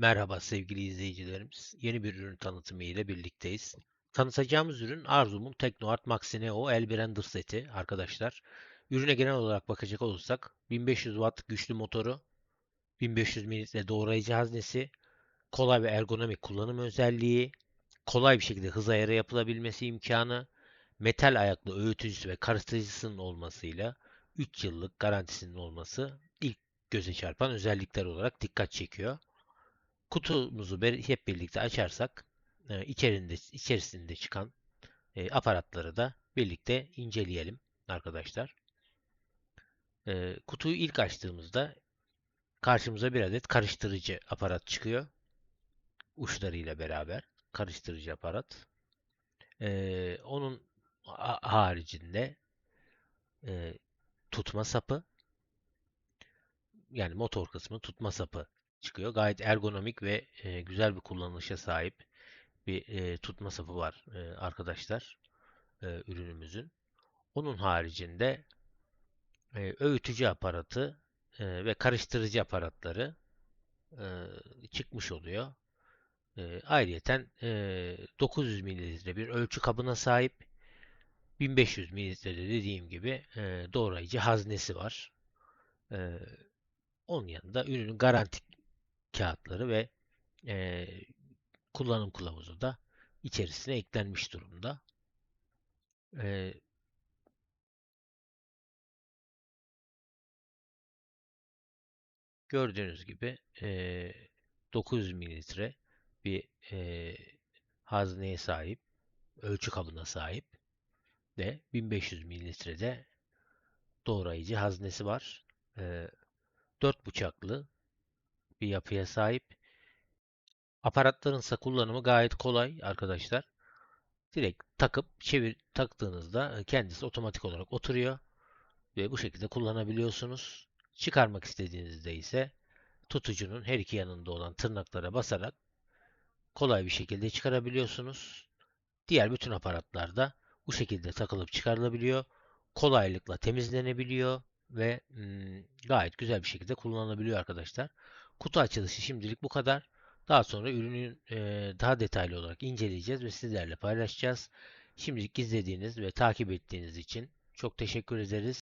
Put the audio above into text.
Merhaba sevgili izleyicilerimiz. Yeni bir ürün tanıtımı ile birlikteyiz. Tanıtacağımız ürün Arzum'un Teknoart Maxi Neo El Blender seti arkadaşlar. Ürüne genel olarak bakacak olursak 1500 watt güçlü motoru, 1500 mililitre doğrayıcı haznesi, kolay ve ergonomik kullanım özelliği, kolay bir şekilde hız ayarı yapılabilmesi imkanı, metal ayaklı öğütücüsü ve karıştırıcısının olmasıyla 3 yıllık garantisinin olması ilk göze çarpan özellikler olarak dikkat çekiyor. Kutumuzu hep birlikte açarsak e, içerisinde, içerisinde çıkan e, aparatları da birlikte inceleyelim arkadaşlar. E, kutuyu ilk açtığımızda karşımıza bir adet karıştırıcı aparat çıkıyor. Uçlarıyla beraber karıştırıcı aparat. Onun haricinde tutma sapı yani motor kısmı tutma sapı çıkıyor. Gayet ergonomik ve e, güzel bir kullanışa sahip bir e, tutma sapı var e, arkadaşlar e, ürünümüzün. Onun haricinde e, öğütücü aparatı e, ve karıştırıcı aparatları e, çıkmış oluyor. E, ayrıyeten e, 900 mililitre bir ölçü kabına sahip. 1500 mililitrede dediğim gibi e, doğrayıcı haznesi var. E, onun yanında ürünün garanti kağıtları ve e, kullanım kılavuzu da içerisine eklenmiş durumda. E, gördüğünüz gibi e, 900 mililitre bir e, hazneye sahip, ölçü kabına sahip ve 1500 mililitrede doğrayıcı haznesi var. E, 4 bıçaklı bir yapıya sahip. Aparatların ise kullanımı gayet kolay arkadaşlar. Direkt takıp çevir taktığınızda e, kendisi otomatik olarak oturuyor ve bu şekilde kullanabiliyorsunuz. Çıkarmak istediğinizde ise tutucunun her iki yanında olan tırnaklara basarak kolay bir şekilde çıkarabiliyorsunuz. Diğer bütün aparatlarda bu şekilde takılıp çıkarılabiliyor. Kolaylıkla temizlenebiliyor ve gayet güzel bir şekilde kullanılabiliyor arkadaşlar. Kutu açılışı şimdilik bu kadar. Daha sonra ürünü e, daha detaylı olarak inceleyeceğiz ve sizlerle paylaşacağız. Şimdilik izlediğiniz ve takip ettiğiniz için çok teşekkür ederiz.